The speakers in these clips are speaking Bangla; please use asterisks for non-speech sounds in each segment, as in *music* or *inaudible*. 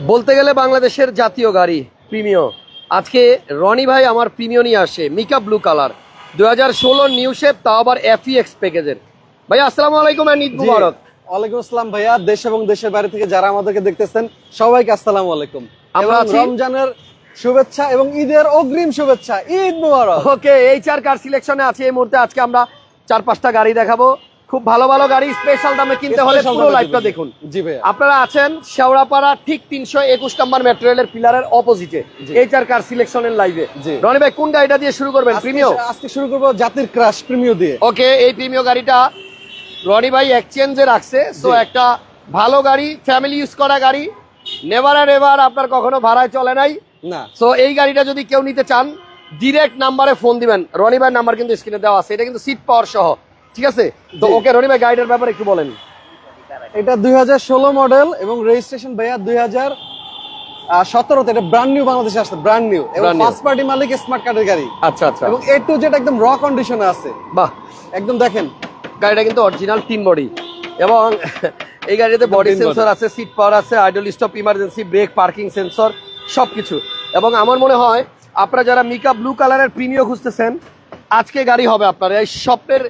বলতে গেলে বাংলাদেশের জাতীয় গাড়ি প্রিমিও আজকে রনি ভাই আমার প্রিমিও নিয়ে আসে মিকা ব্লু কালার দু হাজার ষোলোর নিউ শেপ তাও আবার এফইএক্স প্যাকেজের ভাই আসসালামু আলাইকুম and ঈদ মুবারক। ওয়ালাইকুম আসসালাম ভাইয়া। দেশ এবং দেশের বাইরে থেকে যারা আমাদেরকে দেখতেছেন সবাইকে আসসালামু আলাইকুম। আমরা রমজানের শুভেচ্ছা এবং ঈদের অগ্রিম শুভেচ্ছা। ঈদ মুবারক! ওকে এই চার কার সিলেকশনে আছে। এই মুহূর্তে আজকে আমরা চার পাঁচটা গাড়ি দেখাবো। খুব ভালো ভালো গাড়ি স্পেশাল দামে কিনতে হলে পুরো লাইভটা দেখুন। জি ভাইয়া। আপনারা আছেন শেওড়াপাড়া ঠিক তিনশো একুশ নম্বর মেট্রো রেলের পিলারের অপোজিটে জি। এই চার কার সিলেকশনের লাইভে। রনি ভাই কোন গাড়িটা দিয়ে শুরু করবেন? প্রিমিও আজকে শুরু করব জাতির ক্রাশ প্রিমিও দিয়ে। ওকে এই প্রিমিও গাড়িটা রনি ভাই এক্সচেঞ্জে রাখছে। সো একটা ভালো গাড়ি ফ্যামিলি ইউজ করা গাড়ি। নেভার আর এভার আপনার কখনো ভাড়ায় চলে নাই। না। সো এই গাড়িটা যদি কেউ নিতে চান ডিরেক্ট নাম্বারে ফোন দিবেন। রনি ভাইয়ের নাম্বার কিন্তু স্ক্রিনে দেওয়া আছে। এটা কিন্তু সিট পাওয়ার সহ। ঠিক আছে? তো ওকে রনি ভাই গাড়িটার ব্যাপারে একটু বলেন। এটা দুই হাজার ষোলো মডেল এবং রেজিস্ট্রেশন ভাইয়া দুই হাজার সতেরোতে। এটা ব্র্যান্ড নিউ বাংলাদেশে আসছে ব্র্যান্ড নিউ এবং ফার্স্ট পার্টি মালিক স্মার্ট কার্ডের গাড়ি। আচ্ছা আচ্ছা। এবং এ টু জেড একদম র কন্ডিশনে আছে। বাহ। একদম দেখেন। গাড়িটা কিন্তু অরিজিনাল তিন বডি এবং *laughs* এই গাড়িতে বডি সেন্সর আছে সিট পাওয়ার আছে idle stop emergency brake parking sensor সবকিছু। এবং আমার মনে হয় আপনারা যারা মিকা ব্লু কালারের প্রিমিও খুঁজতেছেন আজকে গাড়ি হবে আপনার। এই স্বপ্নের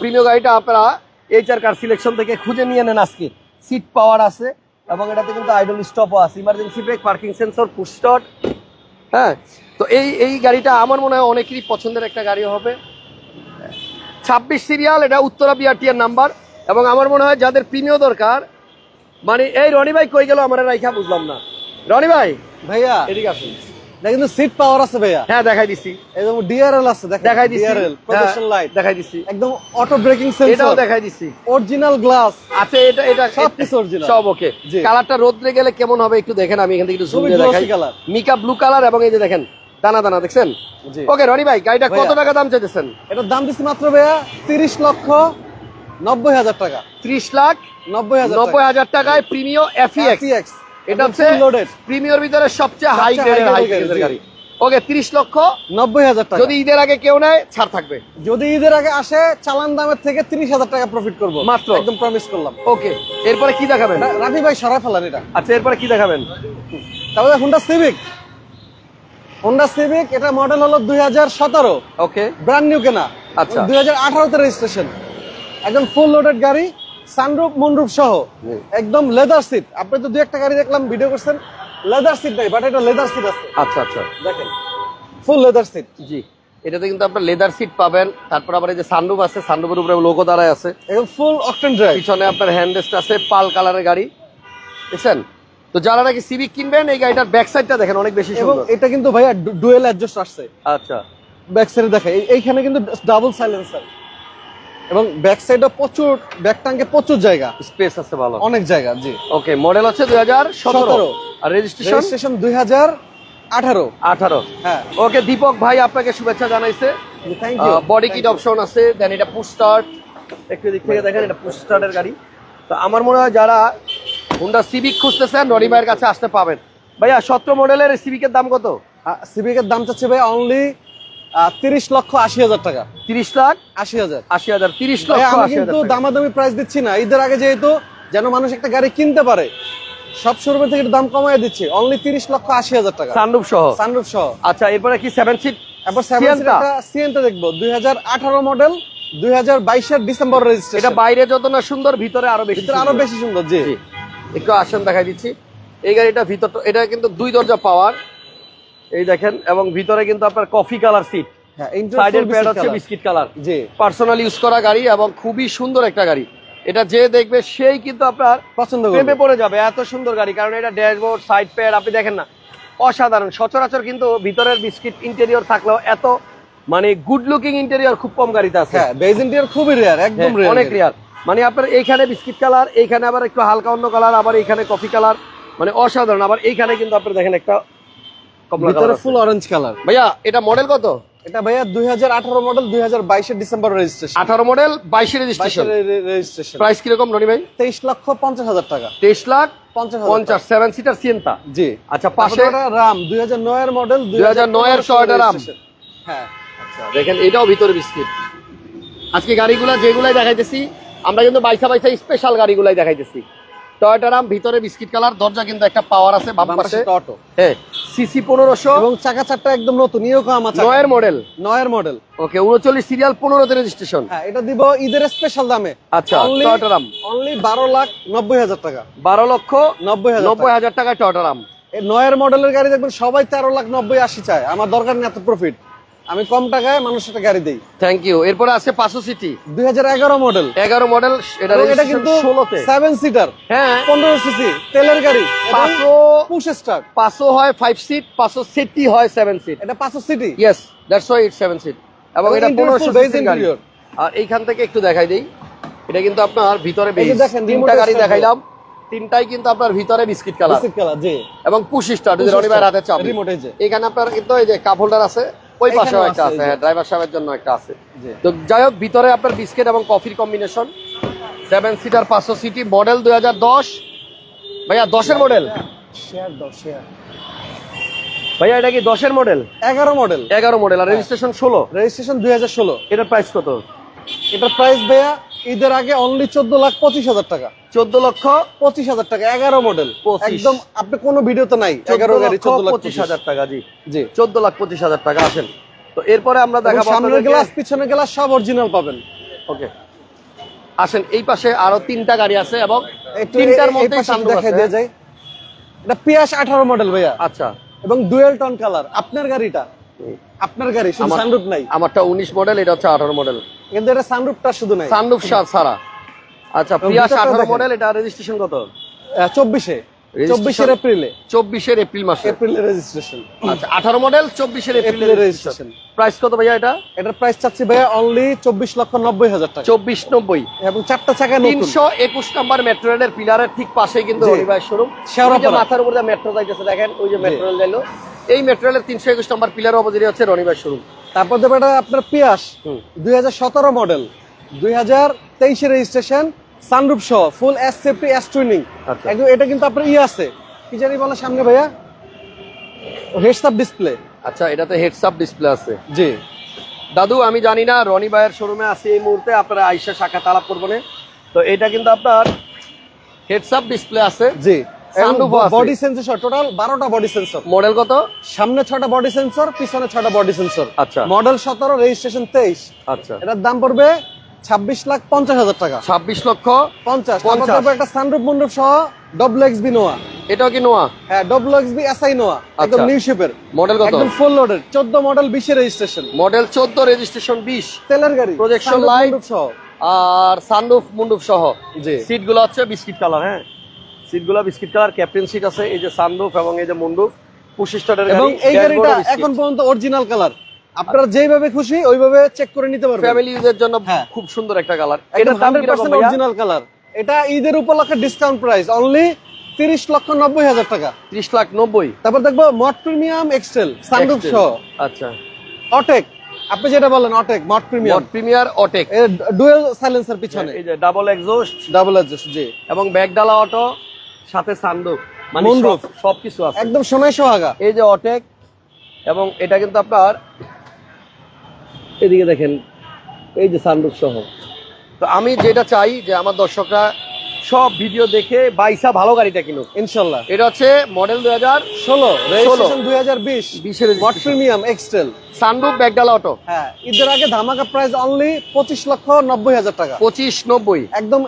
প্রিমিও গাড়িটা আপনারা এইচআর কার সিলেকশন থেকে খুঁজে নিয়ে নেন আজকে। সিট পাওয়ার আছে এবং এটাতে কিন্তু আইডল স্টপও আছে। ইমার্জেন্সি ব্রেক পার্কিং সেন্সর পুস্টট হ্যাঁ? তো এই এই গাড়িটা আমার মনে হয় অনেকেরই পছন্দের একটা গাড়ি হবে। ছাব্বিশ সিরিয়াল এটা উত্তরা বিআরটিআর নাম্বার এবং আমার মনে হয় যাদের প্রিমিয় দরকার মানে এই রনি ভাই কই গেল আমার রাইখা বুঝলাম না। রনি ভাই ভাইয়া এদিকে আসুন। কিন্তু সিট পাওয়ার আছে ভাইয়া। হ্যাঁ দেখাই দিছি। এবং ডিআরএল আছে দেখাই দিছি। ডিআরএল প্রজেকশন হ্যাঁ, লাইট দেখাই দিছি। একদম অটো ব্রেকিং এটাও দেখাই দিছি। অরিজিনাল গ্লাস আচ্ছা এটা এটা সব কিছু original। সব ওকে। কালারটা রোদ্রে গেলে কেমন হবে একটু দেখেন আমি এখান থেকে একটু জুম দিয়ে দেখাই। মিকা ব্লু কালার এবং এই যে দেখেন দানা দানা দেখছেন? ওকে রনি ভাই গাড়িটা কত টাকা দাম চাইতেছেন? এটার দাম দিচ্ছি মাত্র ভাইয়া তিরিশ লক্ষ নব্বই হাজার টাকা। ত্রিশ লাখ নব্বই হাজার নব্বই হাজার টাকায় এফিএক্স এফিএক্স এটা হচ্ছে প্রিমিয়র ভিতরে সবচেয়ে হাই গ্রেডের হাই গ্রেডের গাড়ি। ওকে 30 লক্ষ। নব্বই হাজার টাকা। যদি ঈদের আগে কেউ নেয় ছাড় থাকবে। যদি ঈদের আগে আসে চালান দামের থেকে তিরিশ হাজার টাকা প্রফিট করব। মাত্র? একদম প্রমিস করলাম। ওকে এরপরে কি দেখাবেন? রাফি ভাই সরাই ফেলান এটা। আচ্ছা এরপরে কি দেখাবেন? তারপরে হুন্ডা সিভিক হুন্ডা সিভিক এটা মডেল হলো দুই হাজার সতেরো। ওকে ব্র্যান্ড নিউ কেনা। আচ্ছা। দুই হাজার আঠারোতে রেজিস্ট্রেশন একদম ফুল লোডেড গাড়ি। সানরুফ মুনরুফ সহ। একদম লেদার সিট আপনি তো দুই একটা গাড়ি দেখলাম ভিডিও করছেন। লেদার সিট নাই বাট এটা লেদার সিট আছে। আচ্ছা আচ্ছা। দেখেন ফুল লেদার সিট জি। এটাতে কিন্তু আপনার লেদার সিট পাবেন। তারপর আবার এই যে সানরুফ আছে সানরুফের উপরে লোগো দাঁড়ায় আছে। একদম ফুল অকটেন ড্রাইভ পিছনে আপনার হ্যান্ডেস্ট আছে পাল কালারের গাড়ি। দেখছেন? তো যারা নাকি সিভিক কিনবেন এই গাড়িটার ব্যাক সাইডটা দেখেন অনেক বেশি এবং সুন্দর। এটা কিন্তু ভাইয়া ডুয়েল অ্যাডজাস্ট আসছে। আচ্ছা। ব্যাক সাইডে দেখে এই- এইখানে কিন্তু ডাবল সাইলেন্সার এবং ব্যাক সাইডে প্রচুর ব্যাক টাঙ্কে প্রচুর জায়গা। স্পেস আছে ভালো। অনেক জায়গা জি। ওকে মডেল আছে দুই হাজার সতেরো। আর রেজিস্ট্রেশন রেজিস্ট্রেশন দুই হাজার আঠারো। আঠারো। হ্যাঁ। ওকে দীপক ভাই আপনাকে শুভেচ্ছা জানাইছে। Thank you body kit option আছে দেন এটা পুশ স্টার্ট একটু দিক থেকে দেখেন এটা পুশ স্টার্টের গাড়ি। তো আমার মনে হয় যারা হুন্ডা সিভিক খুঁজতেছেন রনি ভাইয়ের কাছে আসতে পাবেন। ভাইয়া সতেরো মডেলের সিভিকের দাম কত? সিভিকের দাম চাচ্ছে ভাই অনলি তিরিশ লক্ষ আশি হাজার টাকা। তিরিশ লাখ? আশি হাজার। আশি হাজার তিরিশ লক্ষ আমি কিন্তু দামাদামি প্রাইস দিচ্ছি না। ঈদের আগে যেহেতু যেন মানুষ একটা গাড়ি কিনতে পারে সব শোরুমে থেকে দাম কমাই দিচ্ছি। অনলি তিরিশ লক্ষ আশি হাজার টাকা। সানরুফ সহ? সানরুফ সহ। আচ্ছা এরপরে কি সেভেন সিট এরপর সেভেন Sienna? সিএনটা দেখব। দুই হাজার আঠারো মডেল দুই হাজার বাইশের ডিসেম্বর এটা বাইরে যত না সুন্দর ভিতরে আরও বেশি ভিতরে আরও বেশি সুন্দর জি। জি। একটু আসেন দেখাই দিচ্ছি। এই গাড়িটা ভিতর এটা কিন্তু দুই দরজা পাওয়ার এই দেখেন এবং ভিতরে কিন্তু আপনার কফি কালার সিট হ্যাঁ সাইডের প্যাড হচ্ছে বিস্কিট কালার জি। পার্সোনাল ইউজ করা গাড়ি এবং খুবই সুন্দর একটা গাড়ি। এটা যে দেখবে সেই কিন্তু আপনার পছন্দ প্রেমে পড়ে যাবে এত সুন্দর গাড়ি কারণ এটা ড্যাশবোর্ড সাইড প্যাড আপনি দেখেন না। অসাধারণ। সচরাচর কিন্তু ভিতরের বিস্কিট ইন্টেরিয়র থাকলেও এত মানে গুড লুকিং ইন্টেরিয়র খুব কম গাড়িতে আছে। হ্যাঁ বেজ ইন্টিরিয়র খুবই রেয়ার একদম হ্যাঁ, রেয়ার অনেক রেয়ার মানে আপনার এইখানে বিস্কিট কালার এইখানে আবার একটু হালকা অন্য কালার আবার এইখানে কফি কালার মানে অসাধারণ। আবার এইখানে কিন্তু আপনার দেখেন একটা ভিতরে ফুল অরেঞ্জ কালার ভাইয়া এটা মডেল কত? এটা ভাইয়া দুই হাজার আঠারো মডেল দুই হাজার বাইশের ডিসেম্বর রেজিস্ট্রেশন আঠারো মডেল বাইশে রেজিস্ট্রেশন রেজিস্ট্রেশন প্রাইস কীরকম রনি ভাই? তেইশ লক্ষ পঞ্চাশ হাজার টাকা। তেইশ লাখ পঞ্চাশ সেভেন সিটার সিয়েন্তা টাকা। জি। আচ্ছা পাশে পাশে রাম দুই হাজার নয়ের মডেল 2009 এর Toyota RAM। হ্যাঁ। আচ্ছা দেখেন এটাও ভিতরে বিস্কিট। আজকে গাড়িগুলা যেগুলাই দেখাইতেছি আমরা কিন্তু বাইসা বাইসা স্পেশাল গাড়িগুলাই দেখাইতেছি। টয়টা রাম ভিতরে বিস্কিট কালার দরজা কিন্তু একটা পাওয়ার আছে বাম পাশে। অটো হ্যাঁ। সিসি পনেরোশো। এবং চাকা চারটা একদম নতুন ইয়োকোহামা নয়ের মডেল নয়ের মডেল ওকে উনচল্লিশ সিরিয়াল পনেরোতে রেজিস্ট্রেশন হ্যাঁ এটা দিব ঈদের স্পেশাল দামে। আচ্ছা Only- টয়টা অনলি বারো লাখ নব্বই হাজার টাকা। বারো লক্ষ নব্বই হাজার নব্বই হাজার টাকায় টয়টা রাম এই নয়ের মডেলের গাড়ি দেখবেন সবাই তেরো লাখ নব্বই আশি চায়। আমার দরকার নেই এত প্রফিট আমি কম টাকায় মানুষের একটা গাড়ি দিই। থ্যাংক ইউ এরপরে আছে পাঁচশো সিটি। দুই হাজার এগারো মডেল এগারো মডেল এটা কিন্তু সেভেন সিটার হ্যাঁ। পনেরো সিসি তেলের গাড়ি। পাঁচশো পুশ স্টার্ট পাঁচশো হয় ফাইভ সিট পাঁচশো সিটি হয় সেভেন সিট এটা পাঁচশো CC. Yes that's why it seven seat এবং এটা পনেরোশো গাড়ি। আর এইখান থেকে একটু দেখাই দিই। এটা কিন্তু আপনার ভিতরে বেস দেখেন, তিনটা গাড়ি দেখাইলাম। তিনটাই কিন্তু আপনার ভিতরে বিস্কিট কালার বিস্কিট কালার জি। এবং পুশ ভাই হাতে চাবি remote এখানে আপনার কিন্তু এই যে কাপ হোল্ডার আছে। ওই পাশেও একটা আছে। হ্যাঁ ড্রাইভার সাহেবের জন্য একটা আছে। তো যাই হোক ভিতরে আপনার বিস্কিট এবং কফির কম্বিনেশন সেভেন সিটার পাঁচশো সিটি মডেল দুই হাজার দশ। ভাইয়া দশের মডেল ভাইয়া এটা কি দশের মডেল এগারো মডেল এগারো মডেল আর রেজিস্ট্রেশন ষোলো? রেজিস্ট্রেশন দুই হাজার ষোলো। এটার প্রাইস কত? এটার প্রাইস ভাইয়া ঈদের আগে অনলি চোদ্দ লাখ পঁচিশ হাজার টাকা। চোদ্দ লক্ষ পঁচিশ হাজার টাকা এগারো মডেল 25 একদম আপনি কোনো ভিডিওতে নাই এগারো গাড়ি চোদ্দ লাখ পঁচিশ হাজার টাকা জি। জি। চোদ্দ লাখ পঁচিশ হাজার টাকা আসেন। তো এরপরে আমরা দেখাবো সামনের গ্লাস পিছনের গ্লাস সব অরিজিনাল পাবেন। ওকে। আসেন এই পাশে আরও তিনটা গাড়ি আছে এবং তিনটার মধ্যে দেখাই দিয়ে যাই। এটা পিয়াস আঠারো মডেল ভাইয়া। আচ্ছা। এবং ডুয়েল টন কালার আপনার গাড়িটা। আপনার গাড়ি সানরুফ নাই। আমারটা উনিশ মডেল এটা হচ্ছে আঠারো মডেল কিন্তু এটা সানরুফটা শুধু নাই। সানরুফ সারা আচ্ছা আঠারো দেখেন। মডেল এটা রেজিস্ট্রেশন কত? চব্বিশে। Registration- চব্বিশের এপ্রিলে চব্বিশের এপ্রিল মাসে। এপ্রিলের রেজিস্ট্রেশন আচ্ছা আঠারো মডেল চব্বিশের এপ্রিল এপ্রিলের রেজিস্ট্রেশন প্রাইস কত ভাইয়া এটা? এটার প্রাইস চাচ্ছি ভাইয়া অনলি চব্বিশ লক্ষ নব্বই হাজার টাকা। চব্বিশ নব্বই। এবং চারটা চাকায় নতুন। তিনশো একুশ নাম্বার মেট্রো রেলের পিলারের ঠিক পাশেই কিন্তু। হরিভাই শোরুম শেওড়াপাড়া। মাথার উপরে মেট্রো যাইতেছে দেখেন ওই যে মেট্রো রেল এই মেট্রো রেলের তিনশো একুশ নাম্বার পিলার অপোজিটে হচ্ছে রনিভাই শোরুম তারপর দেবে এটা আপনার পিয়াস দুই হাজার সতেরো মডেল দুই হাজার তেইশে রেজিস্ট্রেশন সানরুফ সহ ফুল এস সেফটি এস টুইনিং। একদম এটা কিন্তু আপনার ই আছে। কি জানি বলে সামনে ভাইয়া? হেডস আপ ডিসপ্লে আচ্ছা এটাতে হেডস আপ ডিসপ্লে আছে। জি। দাদু আমি জানি না রনি ভাইয়ের শোরুমে আছে এই মুহূর্তে আপনারা আইসা শাখা তালাপ করবেন তো এটা কিন্তু আপনার হেডস আপ ডিসপ্লে আছে। জি। বডি সেন্সর টোটাল বারোটা বডি সেন্সর মডেল কত? সামনে ছটা বডি সেন্সর পিছনে ছটা বডি সেন্সর আচ্ছা। মডেল সতেরো রেজিস্ট্রেশন তেইশ। আচ্ছা। এটার দাম পড়বে ছাব্বিশ লাখ পঞ্চাশ হাজার টাকা। ছাব্বিশ লক্ষ পঞ্চাশ। একটা মন্ডপ সহ ডবল এক্স বি নোয়া এটাও কি নোয়া হ্যাঁ double X B S I Noah একদম। নিউ শেপের মডেল কত? একদম ফুল লোডেড চোদ্দ মডেল বিশে রেজিস্ট্রেশন মডেল চোদ্দ রেজিস্ট্রেশন বিশ। তেলের গাড়ি। Light। moonroof সহ। আর সানরুফ মুন্ডুপ সহ। জি। সিটগুলো হচ্ছে বিস্কিট কালার হ্যাঁ? সিটগুলো বিস্কিট কালার ক্যাপ্টেন সিট আছে এই যে সানরুফ এবং এই যে পঁচিশ স্টারের এবং এই গাড়িটা এখন পর্যন্ত অরিজিনাল কালার আপনারা যেভাবে খুশি ওইভাবে চেক করে নিতে পারবেন। ফ্যামিলি ইউজের জন্য হ্যাঁ। খুব সুন্দর একটা কালার এটা এটার দাম হান্ড্রেড কীরকম পার্সেন্ট ভাইয়া? অরিজিনাল কালার এটা ঈদের উপলক্ষে ডিসকাউন্ট প্রাইস অনলি তিরিশ লক্ষ নব্বই হাজার টাকা। 30 লাখ নব্বই। তারপর দেখব মড প্রিমিয়াম এক্সেল সানরুফ সহ। আচ্ছা। অটেক আপনি যেটা বলেন অটেক মড প্রিমিয়াম প্রিমিয়ার অটেক ডুয়েল সাইলেন্সার পিছনে। এই যে ডাবল এক্সস্ট ডাবল অ্যাডজাস্ট জি। এবং ব্যাগডালা অটো সাথে সানরুফ। মানে সবকিছু আছে। একদম সময় সোহাগা। এই যে অটেক এবং এটা কিন্তু আপনার এদিকে দেখেন এই যে সানরুফ সহ। তো আমি যেটা চাই যে আমার দর্শকরা সব ভিডিও দেখে বাইসা ভালো গাড়িটা কিনুক। ইনশাল্লাহ। এটা হচ্ছে মডেল দুই হাজার ষোলো রেজিস্ট্রেশন দুই হাজার বিশ। বিশের মড প্রিমিয়াম এক্সটেল সানরুফ ব্যাগডালা অটো হ্যাঁ ঈদের আগে ধামাকা প্রাইস অনলি পঁচিশ লক্ষ নব্বই হাজার টাকা। পঁচিশ নব্বই। একদম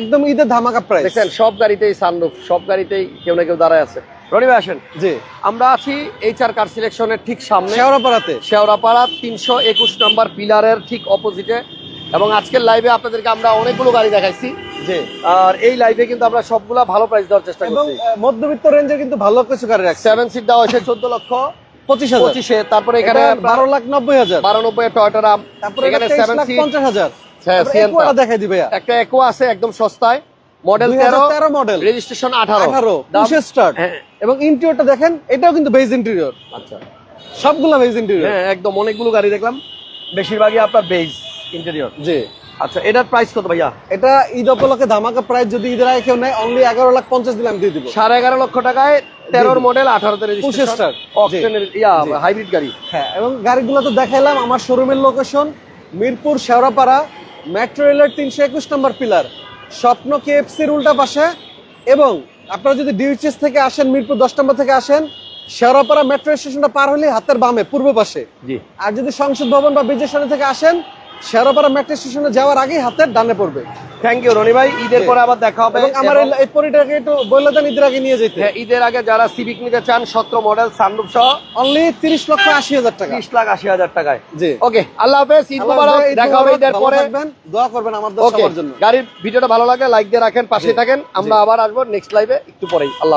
একদম ঈদের ধামাকা প্রাইস দেখছেন সব গাড়িতেই সানরুফ সব গাড়িতেই কেউ না কেউ দাঁড়ায় আছে। রনি ভাই আসেন। জি। আমরা আছি এইচ আর কার সিলেকশনের ঠিক সামনে। শেওড়াপাড়াতে। শেওড়াপাড়া তিনশো একুশ নম্বর পিলারের ঠিক অপোজিটে এবং আজকের লাইভে আপনাদেরকে আমরা অনেকগুলো গাড়ি দেখাইছি। জি। আর এই লাইভে কিন্তু আমরা সবগুলা ভালো প্রাইস দেওয়ার চেষ্টা করছি। মধ্যবিত্ত রেঞ্জের কিন্তু ভালো কিছু গাড়ি রাখছে। সেভেন সিট দেওয়া হয়েছে চোদ্দ লক্ষ পঁচিশ পঁচিশে তারপরে এখানে বারো লাখ নব্বই হাজার। বারো নব্বই তারপরে এখানে সেভেন সিট পঞ্চাশ হাজার। হ্যাঁ, দেখাই দিবে একটা আছে একদম সস্তায়। মডেল তেরো মডেল রেজিস্ট্রেশন আঠারো। আঠারো দাম- স্টার্ট হ্যাঁ। এবং ইন্টেরিয়রটা দেখেন এটাও কিন্তু বেজ ইন্টেরিয়র আচ্ছা। সবগুলা বেজ ইন্টেরিয়র হ্যাঁ একদম অনেকগুলো গাড়ি দেখলাম। বেশিরভাগই আপনার বেজ ইন্টেরিয়র জি। আচ্ছা এটার প্রাইস কত ভাইয়া? এটা ঈদ উপলক্ষে ধামাকা প্রাইস যদি ঈদের আগে কেউ নেয় অনলি এগারো লাখ পঞ্চাশ দিলাম দিয়ে দিব। সাড়ে এগারো লক্ষ টাকায় তেরোর মডেল আঠারোতে ইয়া হাইব্রিড গাড়ি। হ্যাঁ এবং গাড়িগুলো তো দেখাইলাম আমার শোরুমের লোকেশন মিরপুর শেওড়াপাড়া মেট্রো রেলের তিনশো একুশ নম্বর পিলার স্বপ্ন কেএফসির উল্টা পাশে এবং আপনারা যদি ডিউচেস থেকে আসেন মিরপুর দশ নম্বর থেকে আসেন শেওড়াপাড়া মেট্রো স্টেশনটা পার হলে হাতের বামে পূর্ব পাশে। জি। আর যদি সংসদ ভবন বা বিজয়সারি থেকে আসেন শেওড়াপাড়া মেট্রো স্টেশনে যাওয়ার আগেই হাতের ডানে পড়বে। থ্যাংক ইউ রনি ভাই। ঈদের পরে আবার দেখা হবে আমার এই- পরিটাকে একটু দেন ঈদের আগে নিয়ে যেতে। হ্যাঁ, ঈদের আগে যারা সিভিক নিতে চান সতেরো মডেল সানরুফ সহ অনলি তিরিশ লক্ষ আশি হাজার টাকা। ত্রিশ লাখ আশি হাজার টাকায়। জি। ওকে আল্লাহ হাফেজ ঈদ মুবারক দেখা হবে ঈদের পরে। দোয়া করবেন আমাদের জন্য। গাড়ির ভিডিওটা ভালো লাগে লাইক দিয়ে রাখেন পাশে থাকেন। আমরা আবার আসব নেক্সট লাইভে একটু পরেই। আল্লাহ